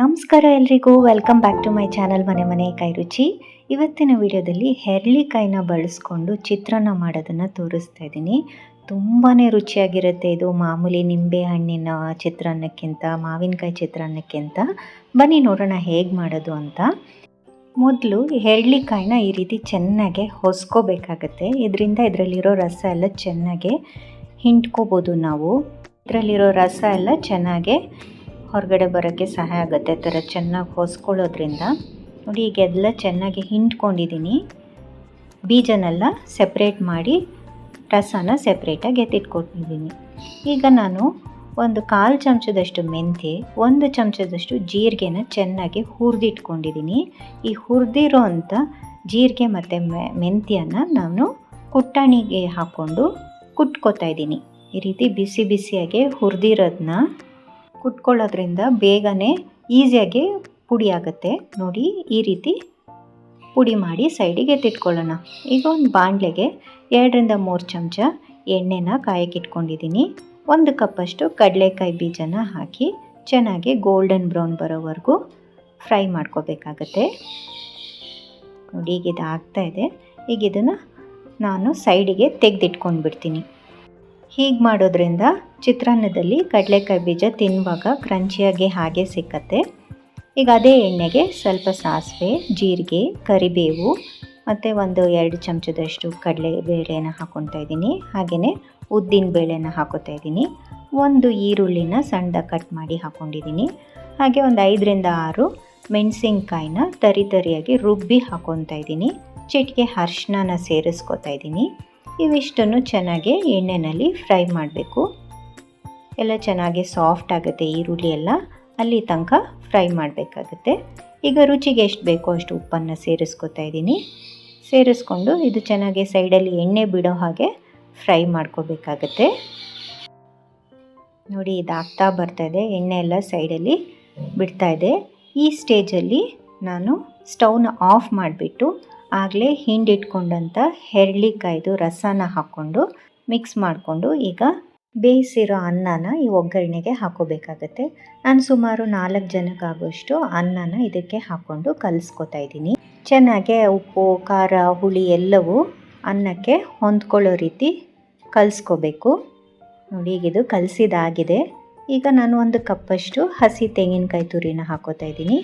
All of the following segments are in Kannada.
ನಮಸ್ಕಾರ ಎಲ್ರಿಗೂ. Welcome back to my channel ಮನೆ ಮನೆ ಕೈ ರುಚಿ. ಇವತ್ತಿನ ವಿಡಿಯೋದಲ್ಲಿ ಹೆರ್ಳಿಕಾಯಿನ ಬಳಸ್ಕೊಂಡು ಚಿತ್ರಾನ್ನ ಮಾಡೋದನ್ನು ತೋರಿಸ್ತಾ ಇದ್ದೀನಿ. ತುಂಬಾ ರುಚಿಯಾಗಿರುತ್ತೆ ಇದು. ಮಾಮೂಲಿ ನಿಂಬೆ ಹಣ್ಣಿನ ಚಿತ್ರಾನ್ನಕ್ಕಿಂತ, ಮಾವಿನಕಾಯಿ ಚಿತ್ರಾನ್ನಕ್ಕಿಂತ. ಬನ್ನಿ ನೋಡೋಣ ಹೇಗೆ ಮಾಡೋದು ಅಂತ. ಮೊದಲು ಹೆರ್ಳಿಕಾಯಿನ ಈ ರೀತಿ ಚೆನ್ನಾಗೆ ಹೊಸ್ಕೋಬೇಕಾಗತ್ತೆ. ಇದರಿಂದ ಇದರಲ್ಲಿರೋ ರಸ ಎಲ್ಲ ಚೆನ್ನಾಗೆ ಹಿಂಡ್ಕೋಬೋದು ನಾವು. ಇದರಲ್ಲಿರೋ ರಸ ಎಲ್ಲ ಚೆನ್ನಾಗೆ ಹೊರಗಡೆ ಬರೋಕ್ಕೆ ಸಹಾಯ ಆಗುತ್ತೆ. ಆ ಥರ ಚೆನ್ನಾಗಿ ಹೊಸ್ಕೊಳ್ಳೋದ್ರಿಂದ. ನೋಡಿ ಈಗ ಎಲ್ಲ ಚೆನ್ನಾಗಿ ಹಿಂಡ್ಕೊಂಡಿದ್ದೀನಿ ಬೀಜನೆಲ್ಲ ಸೆಪ್ರೇಟ್ ಮಾಡಿ ರಸನ ಸೆಪ್ರೇಟಾಗಿ ಎತ್ತಿಟ್ಕೊಟ್ಟಿದ್ದೀನಿ ಈಗ ನಾನು ಒಂದು ಕಾಲು ಚಮಚದಷ್ಟು ಮೆಂತ್ಯೆ, ಒಂದು ಚಮಚದಷ್ಟು ಜೀರಿಗೆನ ಚೆನ್ನಾಗಿ ಹುರಿದಿಟ್ಕೊಂಡಿದ್ದೀನಿ ಈ ಹುರಿದಿರೋ ಅಂಥ ಜೀರಿಗೆ ಮತ್ತು ಮೆಂತ್ಯನ ನಾನು ಕುಟ್ಟಾಣಿಗೆ ಹಾಕ್ಕೊಂಡು ಕುಟ್ಕೋತಾ ಇದ್ದೀನಿ ಈ ರೀತಿ ಬಿಸಿ ಬಿಸಿಯಾಗೆ ಹುರಿದಿರೋದನ್ನ ಕುಟ್ಕೊಳ್ಳೋದ್ರಿಂದ ಬೇಗನೆ ಈಸಿಯಾಗಿ ಪುಡಿ ಆಗುತ್ತೆ. ನೋಡಿ, ಈ ರೀತಿ ಪುಡಿ ಮಾಡಿ ಸೈಡಿಗೆ ಎತ್ತಿಟ್ಕೊಳ್ಳೋಣ ಈಗ ಒಂದು ಬಾಣಲೆಗೆ ಎರಡರಿಂದ ಮೂರು ಚಮಚ ಎಣ್ಣೆನ ಕಾಯಕ್ಕಿಟ್ಕೊಂಡಿದ್ದೀನಿ ಒಂದು ಕಪ್ಪಷ್ಟು ಕಡಲೆಕಾಯಿ ಬೀಜನ ಹಾಕಿ ಚೆನ್ನಾಗಿ ಗೋಲ್ಡನ್ ಬ್ರೌನ್ ಬರೋವರೆಗೂ ಫ್ರೈ ಮಾಡ್ಕೋಬೇಕಾಗತ್ತೆ. ನೋಡಿ, ಈಗ ಇದು. ಆಗ್ತಾಯಿದೆ ಈಗ ಇದನ್ನು ನಾನು ಸೈಡಿಗೆ ತೆಗೆದಿಟ್ಕೊಂಡು ಬಿಡ್ತೀನಿ ಹೀಗೆ ಮಾಡೋದ್ರಿಂದ ಚಿತ್ರಾನ್ನದಲ್ಲಿ ಕಡಲೆಕಾಯಿ ಬೀಜ ತಿನ್ನುವಾಗ ಕ್ರಂಚಿಯಾಗಿ ಹಾಗೆ ಸಿಕ್ಕತ್ತೆ. ಈಗ ಅದೇ ಎಣ್ಣೆಗೆ ಸ್ವಲ್ಪ ಸಾಸಿವೆ, ಜೀರಿಗೆ, ಕರಿಬೇವು ಮತ್ತು ಒಂದು ಎರಡು ಚಮಚದಷ್ಟು ಕಡಲೆ ಬೇಳೆನ ಹಾಕ್ಕೊತಾ ಇದ್ದೀನಿ. ಹಾಗೆಯೇ ಉದ್ದಿನ ಬೇಳೆನ ಹಾಕೋತಾ ಇದ್ದೀನಿ. ಒಂದು ಈರುಳ್ಳಿನ ಸಣ್ಣದಾಗಿ ಕಟ್ ಮಾಡಿ ಹಾಕ್ಕೊಂಡಿದ್ದೀನಿ ಹಾಗೆ ಒಂದು ಐದರಿಂದ ಆರು ಮೆಣಸಿನ್ಕಾಯಿನ ತರಿ ತರಿಯಾಗಿ ರುಬ್ಬಿ ಹಾಕ್ಕೊತಾ ಇದ್ದೀನಿ. ಚಿಟಿಕೆ ಅರ್ಶಿನ ಸೇರಿಸ್ಕೊತಾ ಇದ್ದೀನಿ. ಇವಿಷ್ಟನ್ನು ಚೆನ್ನಾಗಿ ಎಣ್ಣೆಯಲ್ಲಿ ಫ್ರೈ ಮಾಡಬೇಕು. ಎಲ್ಲ ಚೆನ್ನಾಗಿ ಸಾಫ್ಟ್ ಆಗುತ್ತೆ ಈರುಳ್ಳಿ ಎಲ್ಲ. ಅಲ್ಲಿ ತನಕ ಫ್ರೈ ಮಾಡಬೇಕಾಗುತ್ತೆ. ಈಗ ರುಚಿಗೆ ಎಷ್ಟು ಬೇಕೋ ಅಷ್ಟು ಉಪ್ಪನ್ನು ಸೇರಿಸ್ಕೊತಾ ಇದ್ದೀನಿ. ಸೇರಿಸ್ಕೊಂಡು ಇದು ಚೆನ್ನಾಗಿ ಸೈಡಲ್ಲಿ ಎಣ್ಣೆ ಬಿಡೋ ಹಾಗೆ ಫ್ರೈ ಮಾಡ್ಕೋಬೇಕಾಗತ್ತೆ. ನೋಡಿ ಇದಾಗ್ತಾ ಇದೆ. ಎಣ್ಣೆ ಎಲ್ಲ ಸೈಡಲ್ಲಿ ಬಿಡ್ತಾ ಇದೆ. ಈ ಸ್ಟೇಜಲ್ಲಿ ನಾನು ಸ್ಟವ್ನ ಆಫ್ ಮಾಡಿಬಿಟ್ಟು ಆಗಲೇ ಹಿಂಡಿಟ್ಕೊಂಡಂಥ ಹೆರಳಿಕಾಯ್ದು ರಸನ ಹಾಕ್ಕೊಂಡು ಮಿಕ್ಸ್ ಮಾಡಿಕೊಂಡು ಈಗ ಬೇಯಿಸಿರೋ ಅನ್ನನ ಈ ಒಗ್ಗರಣೆಗೆ ಹಾಕೋಬೇಕಾಗತ್ತೆ. ನಾನು ಸುಮಾರು ನಾಲ್ಕು ಜನಕ್ಕಾಗೋಷ್ಟು ಅನ್ನನ ಇದಕ್ಕೆ ಹಾಕ್ಕೊಂಡು ಕಲಿಸ್ಕೊತಾ ಇದ್ದೀನಿ. ಚೆನ್ನಾಗೆ ಉಪ್ಪು, ಖಾರ, ಹುಳಿ ಎಲ್ಲವೂ ಅನ್ನಕ್ಕೆ ಹೊಂದ್ಕೊಳ್ಳೋ ರೀತಿ ಕಲಿಸ್ಕೋಬೇಕು. ನೋಡಿ ಈಗ ಇದು ಕಲಸಿದಾಗಿದೆ. ಈಗ ನಾನು ಒಂದು ಕಪ್ಪಷ್ಟು ಹಸಿ ತೆಂಗಿನಕಾಯಿ ತುರಿನ ಹಾಕೋತಾ ಇದ್ದೀನಿ.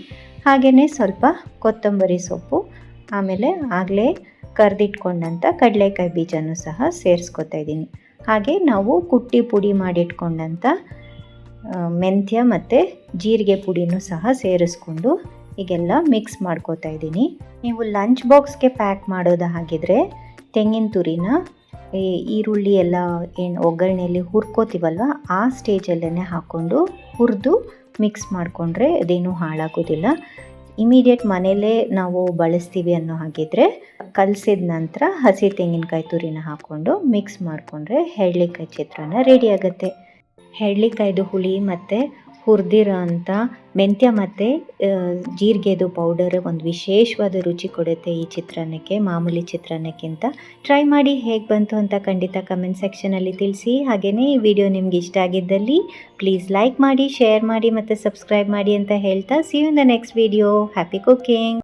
ಹಾಗೆಯೇ ಸ್ವಲ್ಪ ಕೊತ್ತಂಬರಿ ಸೊಪ್ಪು ಆಮೇಲೆ ಆಗಲೇ ಕರೆದಿಟ್ಕೊಂಡಂಥ ಕಡಲೆಕಾಯಿ ಬೀಜನೂ ಸಹ ಸೇರಿಸ್ಕೊತಾ ಇದ್ದೀನಿ. ಹಾಗೆ ನಾವು ಕುಟ್ಟಿ ಪುಡಿ ಮಾಡಿಟ್ಕೊಂಡಂಥ ಮೆಂತ್ಯ ಮತ್ತು ಜೀರಿಗೆ ಪುಡಿನೂ ಸಹ ಸೇರಿಸ್ಕೊಂಡು ಈಗೆಲ್ಲ ಮಿಕ್ಸ್ ಮಾಡ್ಕೋತಾ ಇದ್ದೀನಿ. ನೀವು ಲಂಚ್ ಬಾಕ್ಸ್ಗೆ ಪ್ಯಾಕ್ ಮಾಡೋದು ಹಾಗಿದ್ರೆ ತೆಂಗಿನ ತುರಿನ ಈರುಳ್ಳಿ ಎಲ್ಲ ಏನು ಒಗ್ಗರಣೆಯಲ್ಲಿ ಹುರ್ಕೋತೀವಲ್ವ ಆ ಸ್ಟೇಜಲ್ಲೇ ಹಾಕ್ಕೊಂಡು ಹುರಿದು ಮಿಕ್ಸ್ ಮಾಡಿಕೊಂಡ್ರೆ ಅದೇನೂ ಹಾಳಾಗೋದಿಲ್ಲ. ಇಮಿಡಿಯೇಟ್ ಮನೆಯಲ್ಲೇ ನಾವು ಬಳಸ್ತೀವಿ ಅನ್ನೋ ಹಾಗಿದ್ರೆ ಕಲಸಿದ ನಂತರ ಹಸಿ ತೆಂಗಿನಕಾಯಿ ತುರಿನ ಹಾಕ್ಕೊಂಡು ಮಿಕ್ಸ್ ಮಾಡಿಕೊಂಡ್ರೆ ಹೆಳ್ಳಿಕಾಯಿ ಚಿತ್ರಾನ್ನ ರೆಡಿ ಆಗುತ್ತೆ. ಹೆಳ್ಳಿಕಾಯ್ದು ಹುಳಿ ಮತ್ತು ಹುರಿದಿರೋ ಅಂಥ ಮೆಂತ್ಯ ಮತ್ತು ಜೀರಿಗೆದು ಪೌಡರ್ ಒಂದು ವಿಶೇಷವಾದ ರುಚಿ ಕೊಡುತ್ತೆ ಈ ಚಿತ್ರಾನ್ನಕ್ಕೆ, ಮಾಮೂಲಿ ಚಿತ್ರಾನ್ನಕ್ಕಿಂತ. ಟ್ರೈ ಮಾಡಿ ಹೇಗೆ ಬಂತು ಅಂತ ಖಂಡಿತ ಕಮೆಂಟ್ ಸೆಕ್ಷನಲ್ಲಿ ತಿಳಿಸಿ. ಹಾಗೆಯೇ ಈ ವಿಡಿಯೋ ನಿಮ್ಗೆ ಇಷ್ಟ ಆಗಿದ್ದಲ್ಲಿ ಪ್ಲೀಸ್ ಲೈಕ್ ಮಾಡಿ ಶೇರ್ ಮಾಡಿ ಮತ್ತು ಸಬ್ಸ್ಕ್ರೈಬ್ ಮಾಡಿ ಅಂತ ಹೇಳ್ತಾ see you in the next video happy cooking